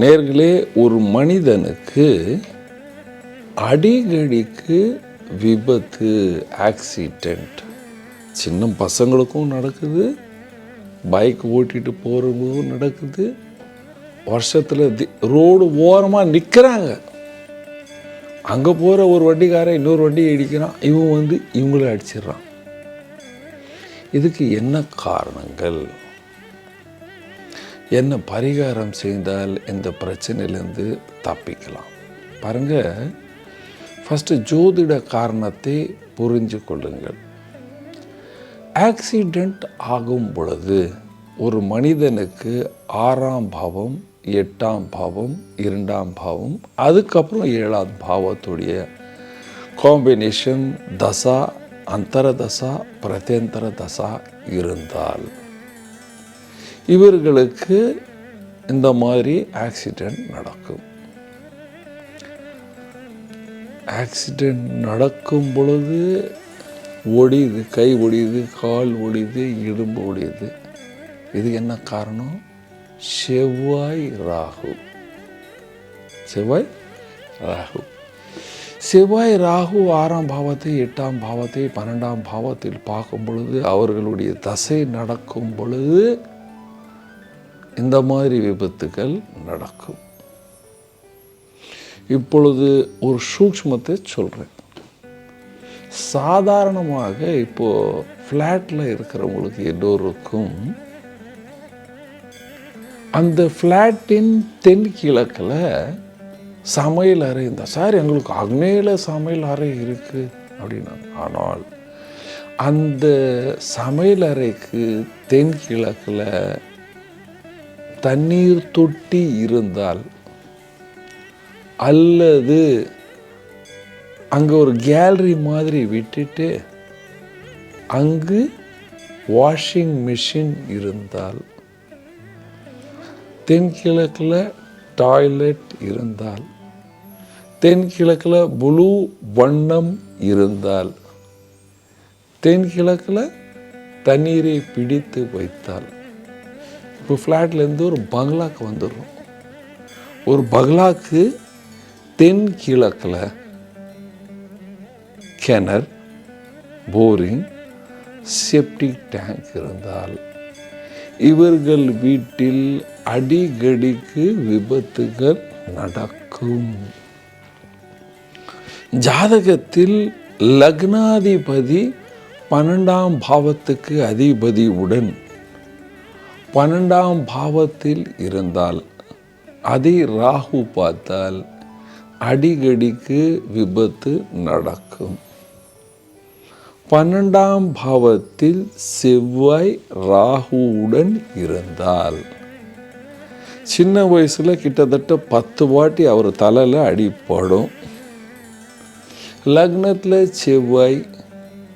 நேர்களே ஒரு மனிதனுக்கு அடிக்கடிக்கு விபத்து ஆக்சிடெண்ட் சின்ன பசங்களுக்கும் நடக்குது பைக் ஓட்டிட்டு போகிறவங்களுக்கும் நடக்குது. வருஷத்தில் தி- ரோடு ஓரமாக நிற்கிறாங்க அங்கே போகிற ஒரு வண்டிக்காரன் இன்னொரு வண்டியை இடிக்கிறான். இவன் வந்து இவங்கள அடிச்சிடுறான். இதுக்கு என்ன காரணங்கள்? என்ன பரிகாரம் செய்தால் இந்த பிரச்சனையிலேருந்து தப்பிக்கலாம்? பாருங்கள் ஃபஸ்ட்டு ஜோதிட காரணத்தை புரிஞ்சு கொள்ளுங்கள். ஆக்சிடெண்ட் ஆகும் பொழுது ஒரு மனிதனுக்கு ஆறாம் பாவம் எட்டாம் பாவம் இரண்டாம் பாவம் அதுக்கப்புறம் ஏழாம் பாவத்துடைய காம்பினேஷன் தசா அந்தர தசா பிரத்யந்தர தசா இருந்தால் இவர்களுக்கு இந்த மாதிரி ஆக்சிடெண்ட் நடக்கும். ஆக்சிடெண்ட் நடக்கும் பொழுது ஒடியுது கை ஒடியுது கால் ஒடியுது இடும்பு ஒடியுது. இது என்ன காரணம்? செவ்வாய் ராகு. செவ்வாய் ராகு. செவ்வாய் ராகு ஆறாம் பாவத்தை எட்டாம் பாவத்தை பன்னெண்டாம் பாவத்தில் பார்க்கும் பொழுது அவர்களுடைய தசை நடக்கும் பொழுது இந்த மாதிரி விபத்துகள் நடக்கும். இப்பொழுது ஒரு சூக்ஷ்மத்தை சொல்கிறேன் சாதாரணமாக இப்போ ஃப்ளாட்டில் இருக்கிறவங்களுக்கு எல்லோருக்கும் அந்த ஃப்ளாட்டின் தென் கிழக்கில் சமையல் அறை இந்த சார் எங்களுக்கு அக்னேயில் சமையல் அறை இருக்குது அப்படின்னாங்க ஆனால் அந்த சமையல் அறைக்கு தென்கிழக்கில் தண்ணீர் தொட்டி இருந்தால் அல்லது அங்கே ஒரு கேலரி மாதிரி விட்டுட்டு அங்கு வாஷிங் மிஷின் இருந்தால் தென்கிழக்கில் டாய்லெட் இருந்தால் தென்கிழக்கில் ப்ளூ வண்ணம் இருந்தால் தென்கிழக்கில் தண்ணீரை பிடித்து வைத்தால் இப்போ ஃப்ளாட்லேருந்து ஒரு பங்களாக்கு வந்துடுறோம். ஒரு பங்களாக்கு தென் கிழக்கில் கிணறு போரிங் செப்டிக் டேங்க் இருந்தால் இவர்கள் வீட்டில் அடிக்கடிக்கு விபத்துகள் நடக்கும். ஜாதகத்தில் லக்னாதிபதி பன்னெண்டாம் பாவத்துக்கு அதிபதியுடன் பன்னெண்டாம் பாவத்தில் இருந்தால் அதை ராகு பார்த்தால் அடிக்கடிக்கு விபத்து நடக்கும். பன்னெண்டாம் பாவத்தில் செவ்வாய் ராகுவுடன் இருந்தால் சின்ன வயசில் கிட்டத்தட்ட பத்து வாட்டி அவர் தலையில் அடிப்படும். லக்னத்தில் செவ்வாய்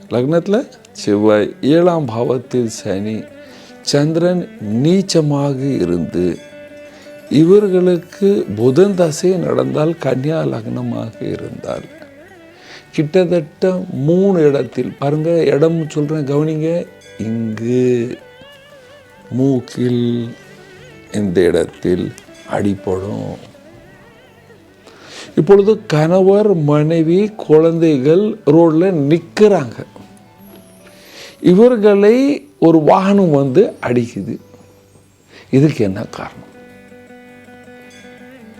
லக்னத்தில் செவ்வாய் ஏழாம் பாவத்தில் சனி சந்திரன் நீச்சமாக இருந்து இவர்களுக்கு புதன் தசை நடந்தால் கன்யா லக்னமாக இருந்தால் கிட்டத்தட்ட மூணு இடத்தில் பாருங்க இடம் சொல்கிறேன் கவனிங்க. இங்கு மூக்கில் இந்த இடத்தில் அடிப்படும் இப்பொழுது கணவர் மனைவி குழந்தைகள் ரோட்ல நிற்கிறாங்க இவர்களை ஒரு வாகனம் வந்து அடிக்குது. இதுக்கு என்ன காரணம்?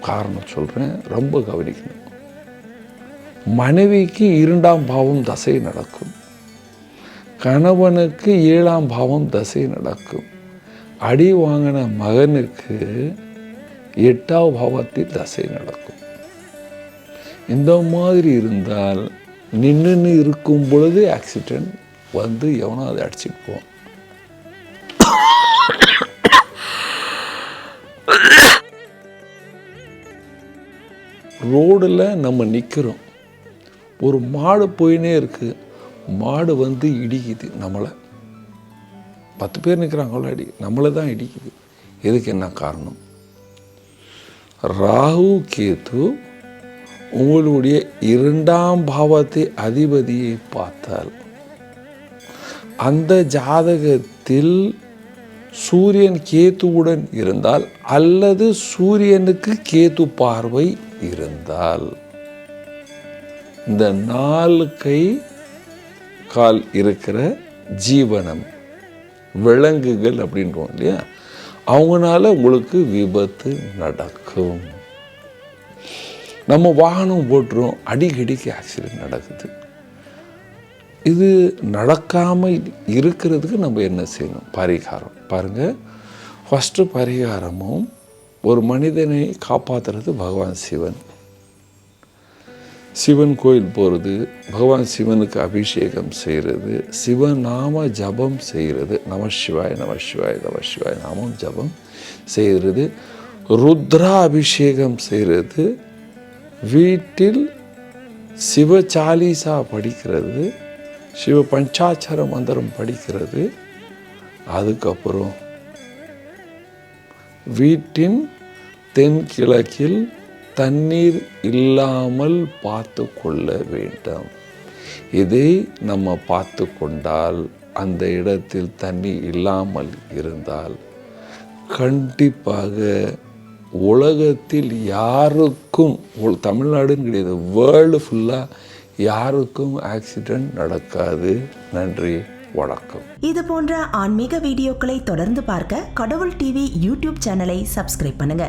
காரணம் சொல்கிறேன் ரொம்ப கவனிக்கணும். மனைவிக்கு இரண்டாம் பாவம் தசை நடக்கும். கணவனுக்கு ஏழாம் பாவம் தசை நடக்கும். அடி வாங்கின மகனுக்கு எட்டாம் பாவத்தில் தசை நடக்கும். இந்த மாதிரி இருந்தால் நின்றுன்னு இருக்கும் பொழுது ஆக்சிடெண்ட் வந்து எவனோ அதை அடிச்சிட்டு போவான். ரோடில் நம்ம நிற்கிறோம் ஒரு மாடு போயினே இருக்கு. மாடு வந்து இடிக்குது நம்மளை. பத்து பேர் நிற்கிறாங்க அடி நம்மளை தான் இடிக்குது. இதுக்கு என்ன காரணம்? ராகு கேது உங்களுடைய இரண்டாம் பாவத்தை அதிபதியை பார்த்தால் அந்த ஜாதகத்தில் சூரியன் கேத்துவுடன் இருந்தால் அல்லது சூரியனுக்கு கேத்து பார்வை இருந்தால். இந்த நாலு கை கால் இருக்கிற ஜீவனம் விலங்குகள் அப்படின்றோம் இல்லையா? அவங்களால உங்களுக்கு விபத்து நடக்கும். நம்ம வாகனம் ஓட்டுறோம் அடிக்கடிக்கு ஆக்சிடென்ட் நடக்குது. இது நடக்காமல் இருக்கிறதுக்கு நம்ம என்ன செய்யணும்? பரிகாரம். பாருங்கள் ஃபஸ்ட்டு பரிகாரமும் ஒரு மனிதனை காப்பாற்றுறது பகவான் சிவன். சிவன் கோயில் போகிறது பகவான் சிவனுக்கு அபிஷேகம் செய்கிறது சிவநாம ஜபம் செய்கிறது நம சிவாய் நம சிவாய் நம சிவாய் நாமம் ஜபம் செய்கிறது ருத்ரா அபிஷேகம் செய்கிறது வீட்டில் சிவ சாலீசா படிக்கிறது சிவ பஞ்சாட்சர மந்திரம் படிக்கிறது. அதுக்கப்புறம் வீட்டின் தென்கிழக்கில் தண்ணீர் இல்லாமல் பார்த்து கொள்ள வேண்டும். இதை நம்ம பார்த்து கொண்டால் அந்த இடத்தில் தண்ணி இல்லாமல் இருந்தால் கண்டிப்பாக உலகத்தில் யாருக்கும் தமிழ்நாடுன்னு கிடையாது வேர்ல்டு ஃபுல்லாக யாருக்கும் ஆக்சிடெண்ட் நடக்காது. நன்றி வணக்கம். இது போன்ற ஆன்மீக வீடியோக்களை தொடர்ந்து பார்க்க கடவுள் டிவி யூடியூப் சேனலை சப்ஸ்கிரைப் பண்ணுங்க.